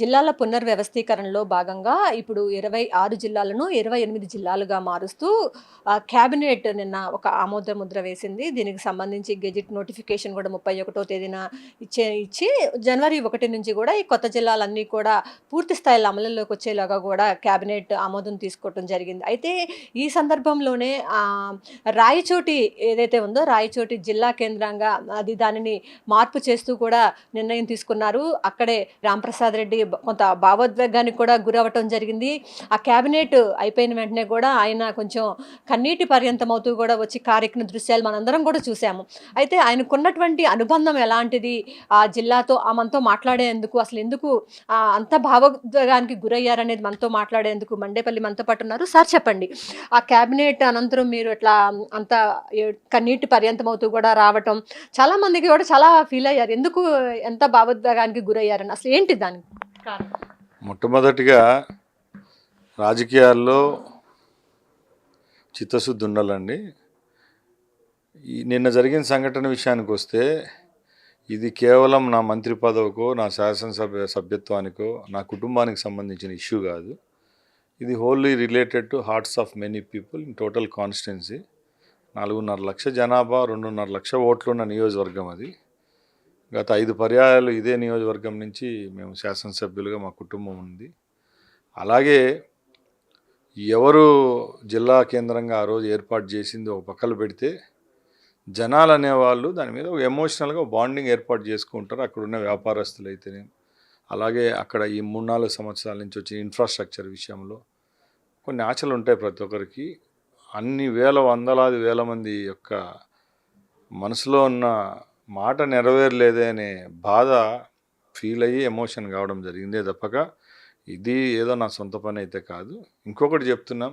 జిల్లాల పునర్వ్యవస్థీకరణలో భాగంగా ఇప్పుడు ఇరవై ఆరు జిల్లాలను ఇరవై ఎనిమిది జిల్లాలుగా మారుస్తూ క్యాబినెట్ నిన్న ఒక ఆమోద ముద్ర వేసింది. దీనికి సంబంధించి గెజిట్ నోటిఫికేషన్ కూడా ముప్పై ఒకటో తేదీన ఇచ్చే ఇచ్చి జనవరి ఒకటి నుంచి కూడా ఈ కొత్త జిల్లాలన్నీ కూడా పూర్తి స్థాయిలో అమలులోకి వచ్చేలాగా కూడా క్యాబినెట్ ఆమోదం తీసుకోవడం జరిగింది. అయితే ఈ సందర్భంలోనే రాయచోటి ఏదైతే ఉందో రాయచోటి జిల్లా కేంద్రంగా అది దానిని మార్పు చేస్తూ కూడా నిర్ణయం తీసుకున్నారు. అక్కడే రాంప్రసాద్ రెడ్డి రెడ్డి కొంత భావోద్వేగానికి కూడా గురవటం జరిగింది. ఆ క్యాబినెట్ అయిపోయిన వెంటనే కూడా ఆయన కొంచెం కన్నీటి పర్యంతం అవుతూ కూడా వచ్చి కార్యక్రమ దృశ్యాలు మనందరం కూడా చూసాము అయితే ఆయనకున్నటువంటి అనుబంధం ఎలాంటిది? ఆ జిల్లాతో ఆ మనతో మాట్లాడేందుకు అసలు ఎందుకు ఆ, అంత భావోద్వేగానికి గురయ్యారనేది మనతో మాట్లాడేందుకు మండేపల్లి మనతో పాటు ఉన్నారు. సార్ చెప్పండి. ఆ క్యాబినెట్ అనంతరం మీరు ఇట్లా అంత కన్నీటి పర్యంతం అవుతూ కూడా రావటం చాలా మందికి కూడా చాలా ఫీల్ అయ్యారు. ఎందుకు ఎంత భావోద్వేగానికి గురయ్యారని? అసలు ఏంటి దానికి? మొట్టమొదటిగా రాజకీయాల్లో చిత్తశుద్ధి ఉండాలండి. నిన్న జరిగిన సంఘటన విషయానికి వస్తే ఇది కేవలం నా మంత్రి పదవికో నా శాసనసభ సభ్యత్వానికో నా కుటుంబానికి సంబంధించిన ఇష్యూ కాదు. ఇది wholly related to hearts of many people in total constituency నాలుగున్నర లక్ష జనాభా రెండున్నర లక్ష ఓట్లున్న నియోజకవర్గం అది. గత ఐదు పర్యాయాలు ఇదే నియోజకవర్గం నుంచి మేము శాసనసభ్యులుగా మా కుటుంబం ఉంది. అలాగే ఎవరు జిల్లా కేంద్రంగా ఆ రోజు ఏర్పాటు చేసింది ఒక పక్కన పెడితే జనాలు అనేవాళ్ళు దాని మీద ఒక ఎమోషనల్గా బాండింగ్ ఏర్పాటు చేసుకుంటారు. అక్కడ ఉన్న వ్యాపారస్తులు అయితేనే అలాగే అక్కడ ఈ మూడు నాలుగు సంవత్సరాల నుంచి వచ్చిన ఇన్ఫ్రాస్ట్రక్చర్ విషయంలో కొన్ని ఆశలు ఉంటాయి ప్రతి ఒక్కరికి. అన్ని వేల వందలాది వేల మంది యొక్క మనసులో ఉన్న మాట నెరవేరలేదే అనే బాధ ఫీల్ అయ్యి ఎమోషన్ కావడం జరిగిందే తప్పక. ఇది ఏదో నా సొంత పని అయితే కాదు. ఇంకొకటి చెప్తున్నాం.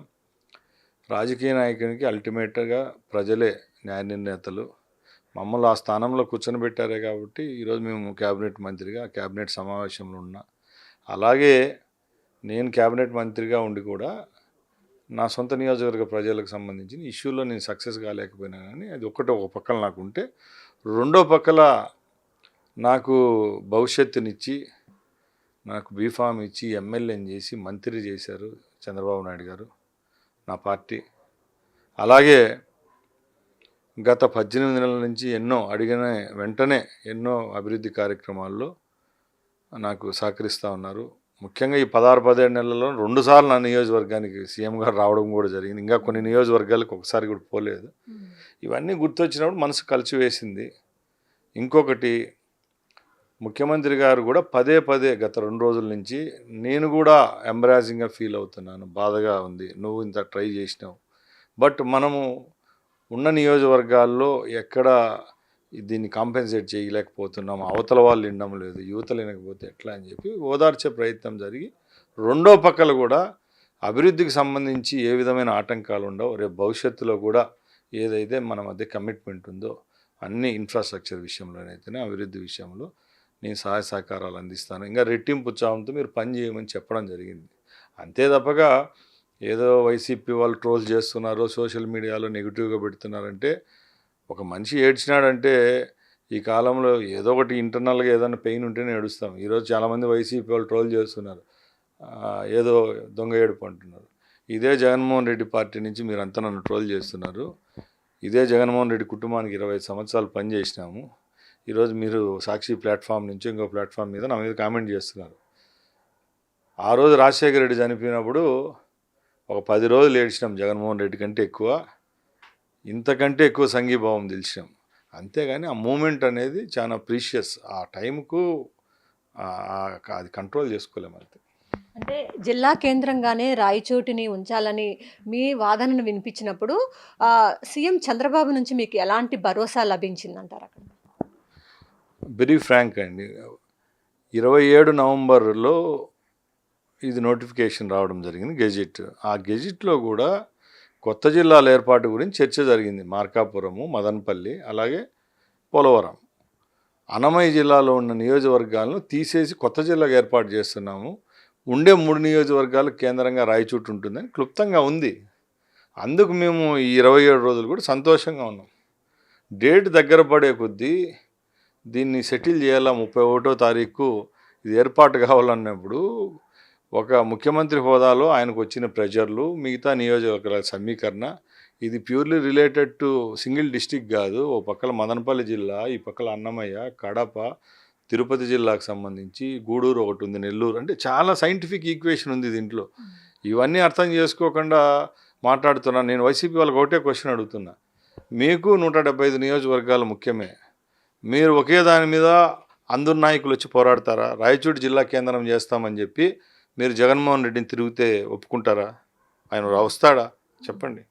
రాజకీయ నాయకునికి అల్టిమేట్గా ప్రజలే న్యాయ నిర్ణేతలు. మమ్మల్ని ఆ స్థానంలో కూర్చొని పెట్టారే కాబట్టి ఈరోజు మేము క్యాబినెట్ మంత్రిగా క్యాబినెట్ సమావేశంలో ఉన్నా. అలాగే నేను క్యాబినెట్ మంత్రిగా ఉండి కూడా నా సొంత నియోజకవర్గ ప్రజలకు సంబంధించిన ఇష్యూలో నేను సక్సెస్ కాలేకపోయినా కానీ అది ఒకటి ఒక పక్కన నాకు ఉంటే రెండో పక్కల నాకు భవిష్యత్తునిచ్చి నాకు బీఫామ్ ఇచ్చి ఎమ్మెల్యేని చేసి మంత్రి చేశారు చంద్రబాబు నాయుడు గారు నా పార్టీ. అలాగే గత పద్దెనిమిది నెలల నుంచి ఎన్నో అడిగిన వెంటనే ఎన్నో అభివృద్ధి కార్యక్రమాల్లో నాకు సహకరిస్తూ ఉన్నారు. ముఖ్యంగా ఈ పదహారు పదిహేడు నెలల్లో రెండుసార్లు నా నియోజకవర్గానికి సీఎం గారు రావడం కూడా జరిగింది. ఇంకా కొన్ని నియోజకవర్గాలకు ఒకసారి కూడా పోలేదు. ఇవన్నీ గుర్తొచ్చినప్పుడు మనసు కలిసివేసింది. ఇంకొకటి ముఖ్యమంత్రి గారు కూడా పదే పదే గత రెండు రోజుల నుంచి నేను కూడా ఎంబరాజింగ్గా ఫీల్ అవుతున్నాను. బాధగా ఉంది. నువ్వు ఇంత ట్రై చేసినావు. బట్ మనము ఉన్న నియోజకవర్గాల్లో ఎక్కడ దీన్ని కాంపెన్సేట్ చేయలేకపోతున్నాం అవతల వాళ్ళు వినడం లేదు యువతలు వినకపోతే ఎట్లా అని చెప్పి ఓదార్చే ప్రయత్నం జరిగి రెండో పక్కల కూడా అభివృద్ధికి సంబంధించి ఏ విధమైన ఆటంకాలు ఉండవు. రేపు భవిష్యత్తులో కూడా ఏదైతే మన మధ్య కమిట్మెంట్ ఉందో అన్ని ఇన్ఫ్రాస్ట్రక్చర్ విషయంలోనైతేనే అభివృద్ధి విషయంలో నేను సహాయ సహకారాలు అందిస్తాను. ఇంకా రెట్టింపు ఉత్సాహంతో మీరు పని చేయమని చెప్పడం జరిగింది. అంతే తప్పగా ఏదో వైసీపీ వాళ్ళు ట్రోల్ చేస్తున్నారు సోషల్ మీడియాలో నెగిటివ్గా పెడుతున్నారంటే ఒక మనిషి ఏడ్చినాడంటే ఈ కాలంలో ఏదో ఒకటి ఇంటర్నల్గా ఏదైనా పెయిన్ ఉంటేనే ఏడుస్తాం. ఈరోజు చాలామంది వైసీపీ వాళ్ళు ట్రోల్ చేస్తున్నారు. ఏదో దొంగ ఏడుపు అంటున్నారు. ఇదే జగన్మోహన్ రెడ్డి పార్టీ నుంచి మీరంతా నన్ను ట్రోల్ చేస్తున్నారు. ఇదే జగన్మోహన్ రెడ్డి కుటుంబానికి ఇరవై సంవత్సరాలు పనిచేసినాము ఈరోజు మీరు సాక్షి ప్లాట్ఫామ్ నుంచి ఇంకో ప్లాట్ఫామ్ మీద నా మీద కామెంట్ చేస్తున్నారు. ఆ రోజు రాజశేఖర రెడ్డి చనిపోయినప్పుడు ఒక పది రోజులు ఏడ్చినాం జగన్మోహన్ రెడ్డి కంటే ఎక్కువ. ఇంతకంటే ఎక్కువ సంఘీభావం తెలిసినాం. అంతేగాని ఆ మూమెంట్ అనేది చాలా ప్రీషియస్. ఆ టైంకు అది కంట్రోల్ చేసుకోలేము అంతే. అంటే జిల్లా కేంద్రంగానే రాయచోటిని ఉంచాలని మీ వాదనను వినిపించినప్పుడు సీఎం చంద్రబాబు నుంచి మీకు ఎలాంటి భరోసా లభించిందంటారు అక్కడ? వెరీ ఫ్రాంక్ అండి. ఇరవై ఏడు నవంబర్లో ఇది నోటిఫికేషన్ రావడం జరిగింది గెజిట్. ఆ గెజిట్లో కూడా కొత్త జిల్లాల ఏర్పాటు గురించి చర్చ జరిగింది. మార్కాపురము మదనపల్లి అలాగే పోలవరం. అన్నమయ్య జిల్లాలో ఉన్న నియోజకవర్గాలను తీసేసి కొత్త జిల్లాగా ఏర్పాటు చేస్తున్నాము. ఉండే మూడు నియోజకవర్గాలు కేంద్రంగా రాయచూటు ఉంటుందని క్లుప్తంగా ఉంది. అందుకు మేము ఈ ఇరవై ఏడు రోజులు కూడా సంతోషంగా ఉన్నాం. డేట్ దగ్గర పడే కొద్దీ దీన్ని సెటిల్ చేయాలా ముప్పై ఒకటో తారీఖు ఇది ఏర్పాటు కావాలన్నప్పుడు ఒక ముఖ్యమంత్రి హోదాలో ఆయనకు వచ్చిన ప్రెజర్లు మిగతా నియోజకవర్గాల సమీకరణ ఇది purely related to single district కాదు ఓ పక్కల మదనపల్లి జిల్లా ఈ పక్కల అన్నమయ్య కడప తిరుపతి జిల్లాకు సంబంధించి గూడూరు ఒకటి ఉంది నెల్లూరు. అంటే చాలా సైంటిఫిక్ ఈక్వేషన్ ఉంది దీంట్లో. ఇవన్నీ అర్థం చేసుకోకుండా మాట్లాడుతున్నా. నేను వైసీపీ వాళ్ళకి ఒకటే క్వశ్చన్ అడుగుతున్నా. మీకు నూట డెబ్బై ఐదు నియోజకవర్గాలు ముఖ్యమే. మీరు ఒకే దాని మీద అందరు నాయకులు వచ్చి పోరాడతారా? రాయచూటి జిల్లా కేంద్రం చేస్తామని చెప్పి మీరు జగన్మోహన్ రెడ్డిని తిరిగితే ఒప్పుకుంటారా? ఆయన వస్తాడా? చెప్పండి.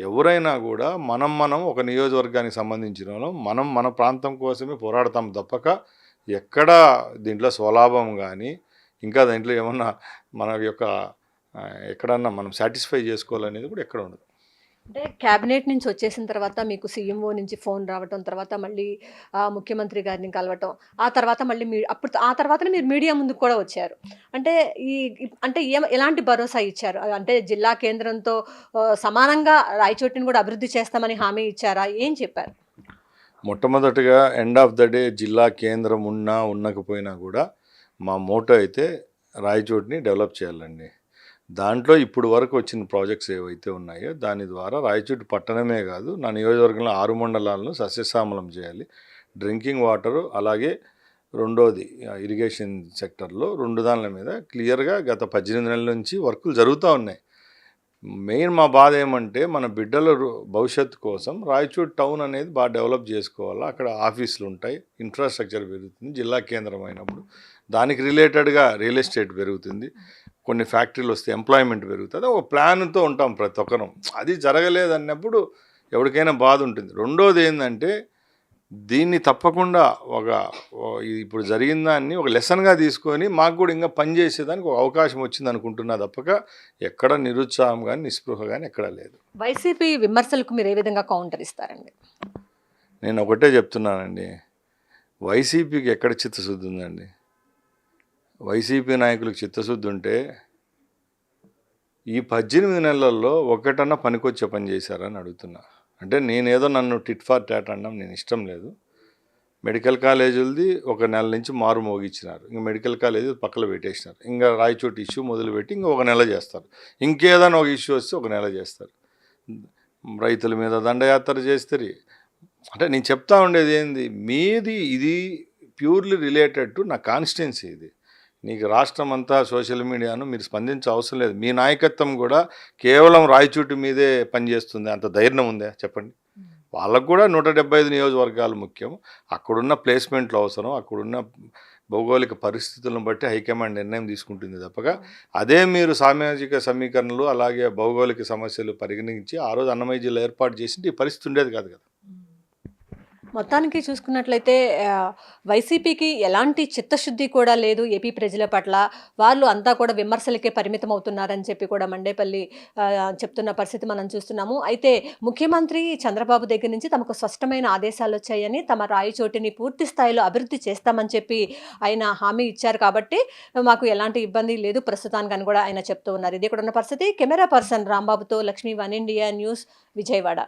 ఎవరైనా కూడా మనం మనం ఒక నియోజకవర్గానికి సంబంధించిన వాళ్ళం. మనం మన ప్రాంతం కోసమే పోరాడతాం తప్పక. ఎక్కడా దీంట్లో స్వలాభం కానీ ఇంకా దాంట్లో ఏమన్నా మన యొక్క ఎక్కడన్నా మనం సాటిస్ఫై చేసుకోవాలనేది కూడా ఎక్కడ ఉండదు. అంటే క్యాబినెట్ నుంచి వచ్చేసిన తర్వాత మీకు సీఎంఓ నుంచి ఫోన్ రావటం తర్వాత మళ్ళీ ముఖ్యమంత్రి గారిని కలవటం ఆ తర్వాత మళ్ళీ మీ అప్పుడు ఆ తర్వాతనే మీరు మీడియా ముందుకు కూడా వచ్చారు. అంటే ఈ అంటే ఏం ఎలాంటి భరోసా ఇచ్చారు? అంటే జిల్లా కేంద్రంతో సమానంగా రాయచోటిని కూడా అభివృద్ధి చేస్తామని హామీ ఇచ్చారా? ఏం చెప్పారు? మొట్టమొదటిగా ఎండ్ ఆఫ్ ద డే జిల్లా కేంద్రం ఉన్నా ఉండకపోయినా కూడా మా మోటో అయితే రాయచోటిని డెవలప్ చేయాలండి. దాంట్లో ఇప్పుడు వరకు వచ్చిన ప్రాజెక్ట్స్ ఏవైతే ఉన్నాయో దాని ద్వారా రాయచూటి పట్టణమే కాదు నా నియోజకవర్గంలో ఆరు మండలాలను సస్యశ్యామలం చేయాలి. డ్రింకింగ్ వాటరు అలాగే రెండోది ఇరిగేషన్ సెక్టర్లో రెండు దానిల మీద క్లియర్గా గత పద్దెనిమిది నెలల నుంచి వర్కులు జరుగుతూ ఉన్నాయి. మెయిన్ మా బాధ ఏమంటే మన బిడ్డల భవిష్యత్తు కోసం రాయచూడ్ టౌన్ అనేది బాగా డెవలప్ చేసుకోవాలి? అక్కడ ఆఫీసులు ఉంటాయి ఇన్ఫ్రాస్ట్రక్చర్ పెరుగుతుంది జిల్లా కేంద్రం అయినప్పుడు దానికి రిలేటెడ్గా రియల్ ఎస్టేట్ పెరుగుతుంది. కొన్ని ఫ్యాక్టరీలు వస్తే ఎంప్లాయ్మెంట్ పెరుగుతుంది. ఒక ప్లాన్తో ఉంటాం ప్రతి ఒక్కరం. అది జరగలేదు అన్నప్పుడు ఎవరికైనా బాధ ఉంటుంది. రెండోది ఏంటంటే దీన్ని తప్పకుండా ఒక ఇప్పుడు జరిగిన దాన్ని ఒక లెసన్గా తీసుకొని మాకు కూడా ఇంకా పని చేసేదానికి ఒక అవకాశం వచ్చింది అనుకుంటున్నా తప్పక. ఎక్కడ నిరుత్సాహం కానీ నిస్పృహ కానీ ఎక్కడా లేదు. వైసీపీ విమర్శలకు మీరు ఏ విధంగా కౌంటర్ ఇస్తారండి? నేను ఒకటే చెప్తున్నానండి. వైసీపీకి ఎక్కడ చిత్తశుద్ధి ఉందండి? వైసీపీ నాయకులకు చిత్తశుద్ధి ఉంటే ఈ పద్దెనిమిది నెలల్లో ఒకటన్నా పనికొచ్చే పని చేశారని అడుగుతున్నా. అంటే నేనేదో నన్ను టిట్ ఫార్ టాట్ అనడం నేను ఇష్టం లేదు. మెడికల్ కాలేజీలది ఒక నెల నుంచి మారు మోగించినారు. ఇంకా మెడికల్ కాలేజీ పక్కన పెట్టేసినారు. ఇంకా రాయచోటి ఇష్యూ మొదలుపెట్టి ఇంకా ఒక నెల చేస్తారు. ఇంకేదైనా ఒక ఇష్యూ వస్తే ఒక నెల చేస్తారు. రైతుల మీద దండయాత్ర చేస్తారు. అంటే నేను చెప్తా ఉండేది ఏంది? మీది ఇది ప్యూర్లీ రిలేటెడ్ టు నా కాన్స్టిట్యున్సీ ఇది. నీకు రాష్ట్రం అంతా సోషల్ మీడియాను మీరు స్పందించే అవసరం లేదు. మీ నాయకత్వం కూడా కేవలం రాయచూటి మీదే పనిచేస్తుంది. అంత ధైర్యం ఉందా? చెప్పండి. వాళ్ళకు కూడా నూట డెబ్బై ఐదు నియోజకవర్గాలు ముఖ్యం. అక్కడున్న ప్లేస్మెంట్లు అవసరం. అక్కడున్న భౌగోళిక పరిస్థితులను బట్టి హైకమాండ్ నిర్ణయం తీసుకుంటుంది తప్పక. అదే మీరు సామాజిక సమీకరణలు అలాగే భౌగోళిక సమస్యలు పరిగణించి ఆ రోజు అన్నమయ్య జిల్లా ఏర్పాటు చేసింటే ఈ పరిస్థితి ఉండేది కాదు కదా. మొత్తానికి చూసుకున్నట్లయితే వైసీపీకి ఎలాంటి చిత్తశుద్ధి కూడా లేదు ఏపీ ప్రజల పట్ల. వాళ్ళు అంతా కూడా విమర్శలకే పరిమితం అవుతున్నారని చెప్పి కూడా మండేపల్లి చెప్తున్న పరిస్థితి మనం చూస్తున్నాము. అయితే ముఖ్యమంత్రి చంద్రబాబు దగ్గర నుంచి తమకు స్పష్టమైన ఆదేశాలు వచ్చాయని తమ రాయచోటిని పూర్తి స్థాయిలో అభివృద్ధి చేస్తామని చెప్పి ఆయన హామీ ఇచ్చారు కాబట్టి మాకు ఎలాంటి ఇబ్బంది లేదు ప్రస్తుతానికి అని కూడా ఆయన చెప్తూ ఉన్నారు. ఇది కూడా ఉన్న పరిస్థితి. Camera person రాంబాబుతో Lakshmi one India news Vijayawada.